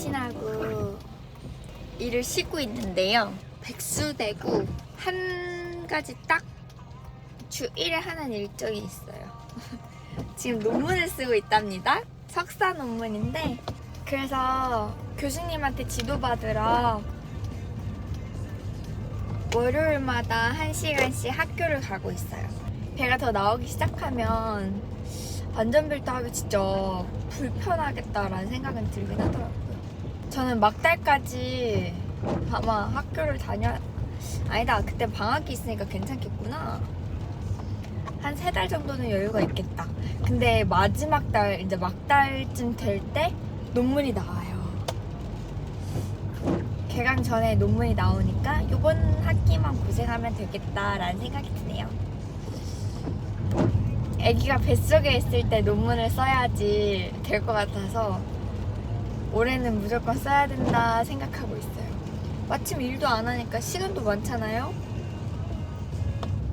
임신하고 일을 쉬고 있는데요. 백수되고 한 가지 딱주 1회 하는 일정이 있어요. 지금 논문을 쓰고 있답니다. 석사 논문인데 그래서 교수님한테 지도받으러 월요일마다 1시간씩 학교를 가고 있어요. 배가 더 나오기 시작하면 안전벨트 하기 진짜 불편하겠다라는 생각은 들긴 하더라고요. 저는 막달까지 아마 학교를 다녀 아니다 그때 방학이 있으니까 괜찮겠구나. 한 세 달 정도는 여유가 있겠다. 근데 마지막 달 이제 막달쯤 될 때 논문이 나와요. 개강 전에 논문이 나오니까 이번 학기만 고생하면 되겠다라는 생각이 드네요. 아기가 뱃속에 있을 때 논문을 써야지 될 것 같아서 올해는 무조건 써야 된다 생각하고 있어요. 마침 일도 안 하니까 시간도 많잖아요.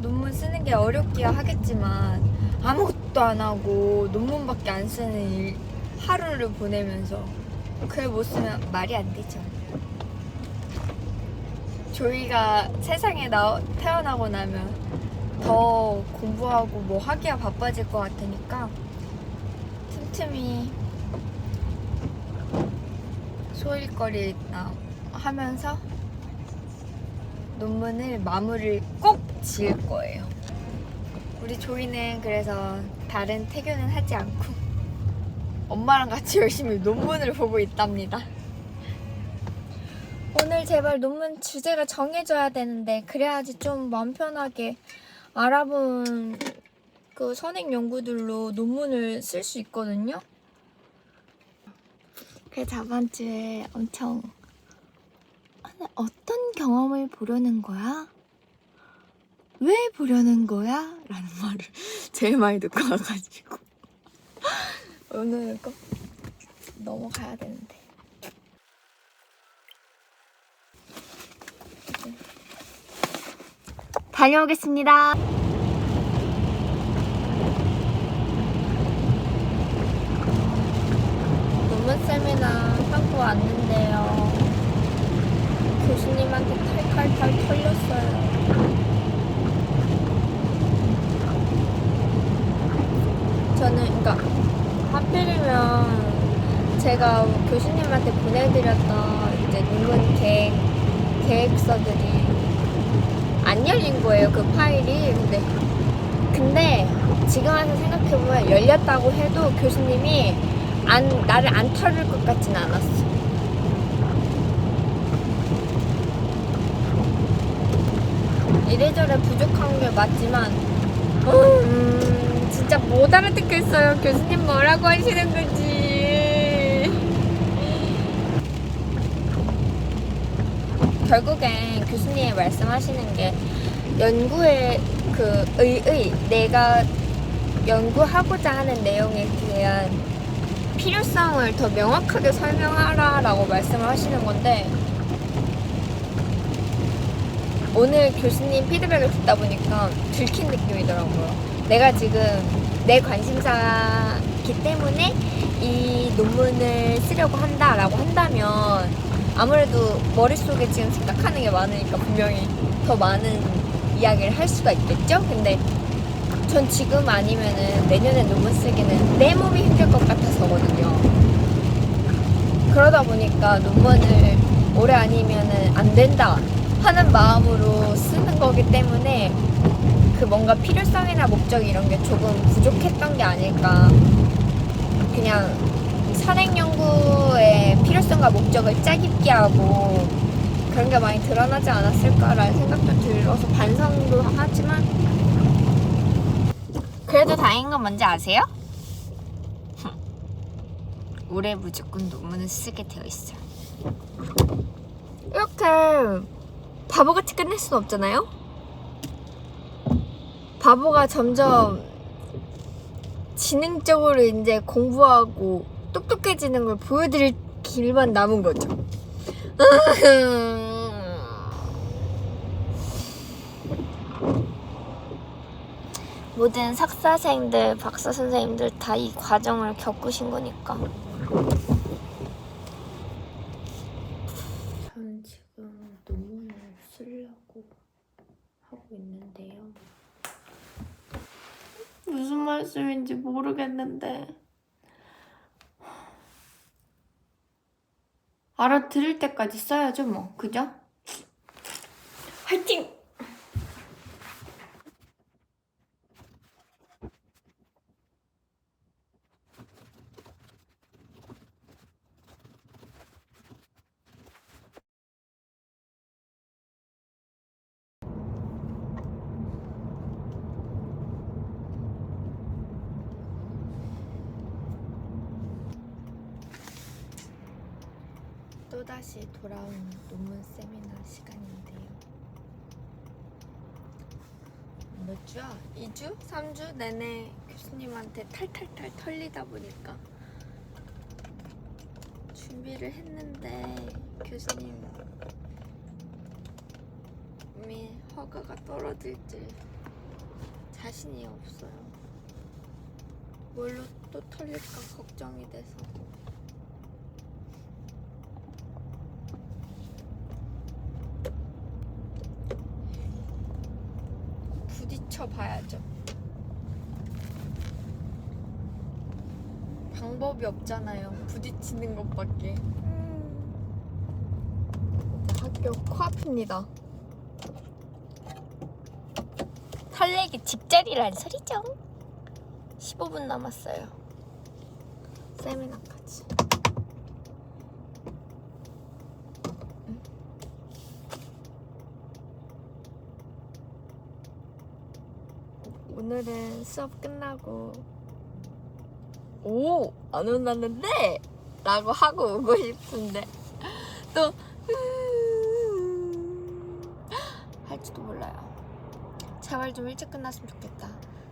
논문 쓰는 게 어렵기야 하겠지만 아무것도 안 하고 논문밖에 안 쓰는 일, 하루를 보내면서 글 못 쓰면 말이 안 되죠. 조이가 세상에 나, 태어나고 나면 더 공부하고 뭐 하기야 바빠질 것 같으니까 틈틈이 소일거리나 하면서 논문을 마무리를 꼭 지을 거예요. 우리 조이는 그래서 다른 태교는 하지 않고 엄마랑 같이 열심히 논문을 보고 있답니다. 오늘 제발 논문 주제가 정해져야 되는데 그래야지 좀 마음 편하게 알아본 그 선행 연구들로 논문을 쓸 수 있거든요. 그 저번 주에 엄청 어떤 경험을 보려는 거야? 왜 보려는 거야? 라는 말을 제일 많이 듣고 와가지고 오늘 꼭 넘어가야 되는데 다녀오겠습니다. 논문 세미나 하고 왔는데요. 교수님한테 탈탈탈 털렸어요. 저는 그러니까 하필이면 제가 교수님한테 보내드렸던 이제 논문 계획 계획서들이 안 열린 거예요 그 파일이 근데 근데 지금 와서 생각해보면 열렸다고 해도 교수님이 안 나를 안 털을 것 같진 않았어. 이래저래 부족한 게 맞지만, 음, 진짜 못 알아듣겠어요. 교수님 뭐라고 하시는 건지. 결국엔 교수님이 말씀하시는 게 연구의 그 의의 내가 연구하고자 하는 내용에 대한 필요성을 더 명확하게 설명하라라고 말씀을 하시는 건데 오늘 교수님 피드백을 듣다 보니까 들킨 느낌이더라고요. 내가 지금 내 관심사기 때문에 이 논문을 쓰려고 한다라고 한다면 아무래도 머릿속에 지금 생각하는 게 많으니까 분명히 더 많은 이야기를 할 수가 있겠죠? 근데 전 지금 아니면은 내년에 논문 쓰기는 내 몸이 힘들 것 같아서거든요. 그러다 보니까 논문을 올해 아니면은 안 된다 하는 마음으로 쓰는 거기 때문에 그 뭔가 필요성이나 목적 이런 게 조금 부족했던 게 아닐까. 그냥 산행 연구의 필요성과 목적을 짜깁기 하고 그런 게 많이 드러나지 않았을까라는 생각도 들어서 반성도 하지만 그래도 다행인 건 뭔지 아세요? 올해 무조건 논문을 쓰게 되어 있어요. 이렇게 바보같이 끝낼 수는 없잖아요? 바보가 점점 지능적으로 이제 공부하고 똑똑해지는 걸 보여드릴 길만 남은 거죠. 모든 석사생들, 박사 선생님들 다 이 과정을 겪으신 거니까. 저는 지금 논문을 쓰려고 하고 있는데요. 무슨 말씀인지 모르겠는데 알아들을 때까지 써야죠 뭐 그죠? 화이팅! 또다시 돌아온 논문 세미나 시간인데요. 몇 주야? 2주? 3주 내내 교수님한테 탈탈탈 털리다 보니까 준비를 했는데 교수님이 허가가 떨어질지 자신이 없어요. 뭘로 또 털릴까 걱정이 돼서. 부딪혀 봐야죠. 방법이 없잖아요. 부딪히는 것밖에. 학교 코앞입니다. 설레기 직전이란 소리죠. 15분 남았어요. 세미나까지. 오늘은 수업 끝나고 오! 안 혼났는데? 라고 하고 오고 싶은데. 또 할지도 몰라요. 제발 좀 일찍 끝났으면 좋겠다.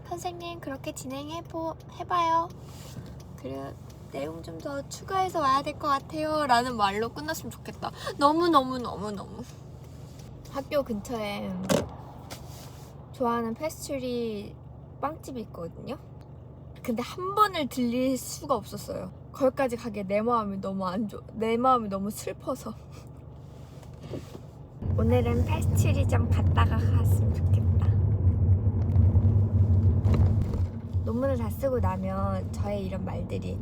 선생님 그렇게 진행해보, 해봐요. 그리고 내용 좀 더 추가해서 와야 될 것 같아요. 라는 말로 끝났으면 좋겠다. 너무너무너무너무. 학교 근처에 좋아하는 페스츄리 빵집이 있거든요. 근데 한 번을 들릴 수가 없었어요. 거기까지 가기에 내 마음이 너무 안 좋, 내 마음이 너무 슬퍼서. 오늘은 페스츄리점 갔다가 갔으면 좋겠다. 논문을 다 쓰고 나면 저의 이런 말들이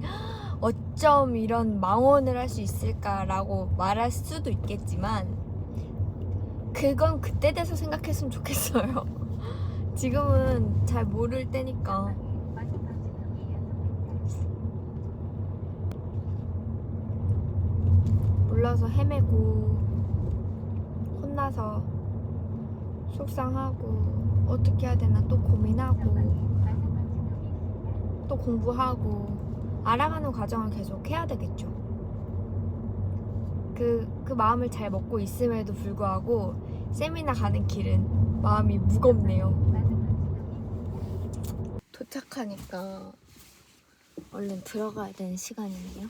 어쩜 이런 망언을 할 수 있을까라고 말할 수도 있겠지만 그건 그때 돼서 생각했으면 좋겠어요. 지금은 잘 모를 때니까. 몰라서 헤매고, 혼나서 속상하고, 어떻게 해야 되나 또 고민하고, 또 공부하고, 알아가는 과정을 계속 해야 되겠죠. 그, 그 마음을 잘 먹고 있음에도 불구하고, 세미나 가는 길은 마음이 무겁네요. 도착하니까 얼른 들어가야 되는 시간이네요.